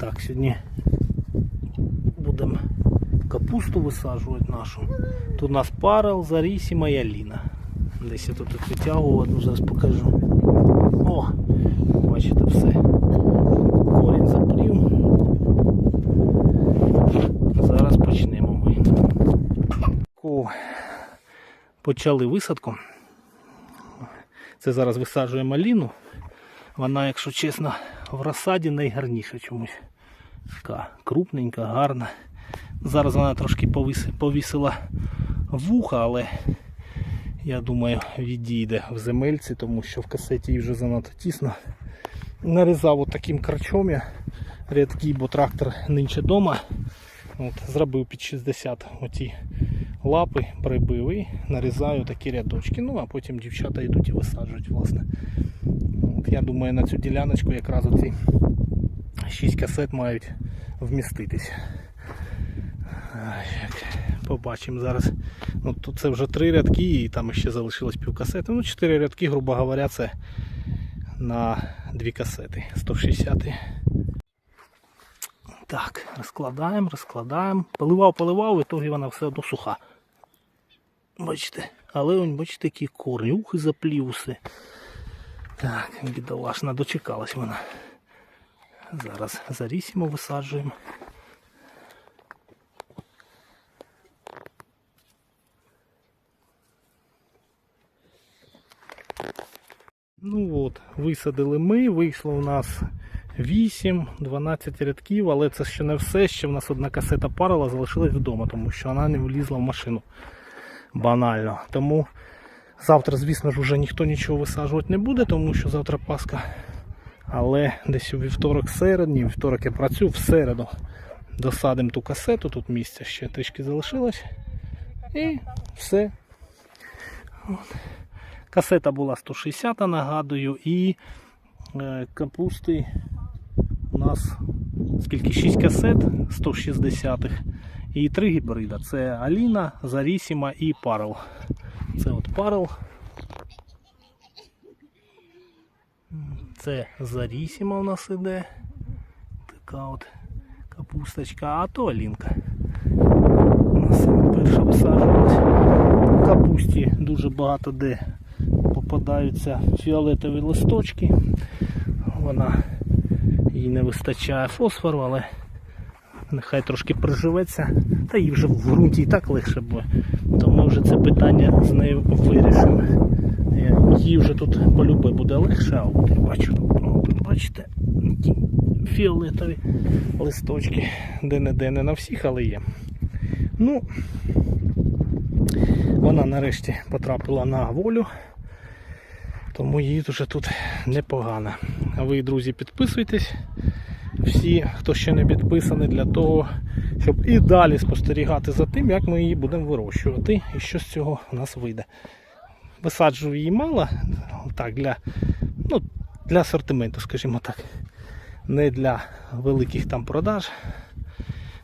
Так, сьогодні будемо капусту висаджувати нашу. Тут у нас парел, зарісіма і аліна. Десь я тут витягував одну, зараз покажу. О, бачите все. Корінь заплів. Зараз почнемо ми. О, Почали висадку. Це зараз висаджуємо маліну. Вона, якщо чесно, в розсаді найгарніша чомусь. Така крупненька, гарна. Зараз вона трошки повісила вуха, але я думаю відійде в земельці, тому що в касеті їй вже занадто тісно. Нарізав от карчом я рядки, бо трактор нинче вдома. От, зробив під 60 оті лапи, прибив і нарізаю такі рядочки. Ну а потім дівчата йдуть і висаджують, власне. От, я думаю, на цю діляночку якраз оці 6 касет мають вміститись. Побачимо зараз. Ну, тут це вже три рядки і там ще залишилось пів касети. Ну, 4 рядки, грубо говоря, це на дві касети. 160. Так, розкладаємо, розкладаємо. Поливав, поливав, в ітогі вона все одно суха. Бачите, але бачите, які корюхи заплів усе. Так, бідолашна, дочекалась вона. Зараз зарісимо висаджуємо. Ну от, висадили ми, вийшло у нас 8-12 рядків, але це ще не все. Ще в нас одна касета парила залишилась вдома, тому що вона не влізла в машину. Банально. Тому завтра, звісно ж, вже ніхто нічого висаджувати не буде, тому що завтра Пасха. Але десь у вівторок середній, вівторок я працюю в середу. Досадимо ту касету, тут місця ще трішки залишилось. І все. От. Касета була 160, нагадую, і е, капусти у нас скільки 6 касет 160 і 3 гібрида. Це Аліна, Зарісіма і Парел. Це от Парел. Це Зарісіма у нас іде. Така от капусточка, а то Алінка. У саме перша висаджувалась. В капусті дуже багато де попадаються фіолетові листочки. Вона їй не вистачає фосфору, але нехай трошки приживеться. Та їй вже в ґрунті і так легше буде. То ми вже це питання з нею вирішимо. Е, Їй вже тут полюби буде легше, а бачу, бачите, ті фіолетові листочки. Де-не-де не на всіх, але є. Ну, вона нарешті потрапила на волю, тому їй вже тут непогано. А ви, друзі, підписуйтесь. Всі, хто ще не підписаний, для того, щоб і далі спостерігати за тим, як ми її будемо вирощувати і що з цього у нас вийде. Висаджую її мало, так, для, ну, для асортименту, скажімо так. Не для великих там продаж.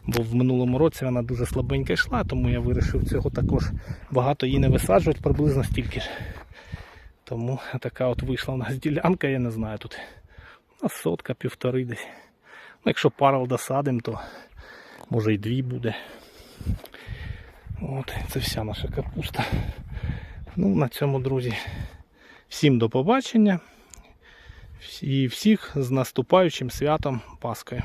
Бо в минулому році вона дуже слабенька йшла, тому я вирішив цього також багато її не висаджувати, приблизно стільки ж. Тому така от вийшла у нас ділянка, я не знаю тут. Ну, сотка, півтори десь. Ну, якщо парал досадимо, то може і дві буде. От, це вся наша капуста. Ну, на цьому, друзі, всім до побачення. І всіх з наступаючим святом Паскою.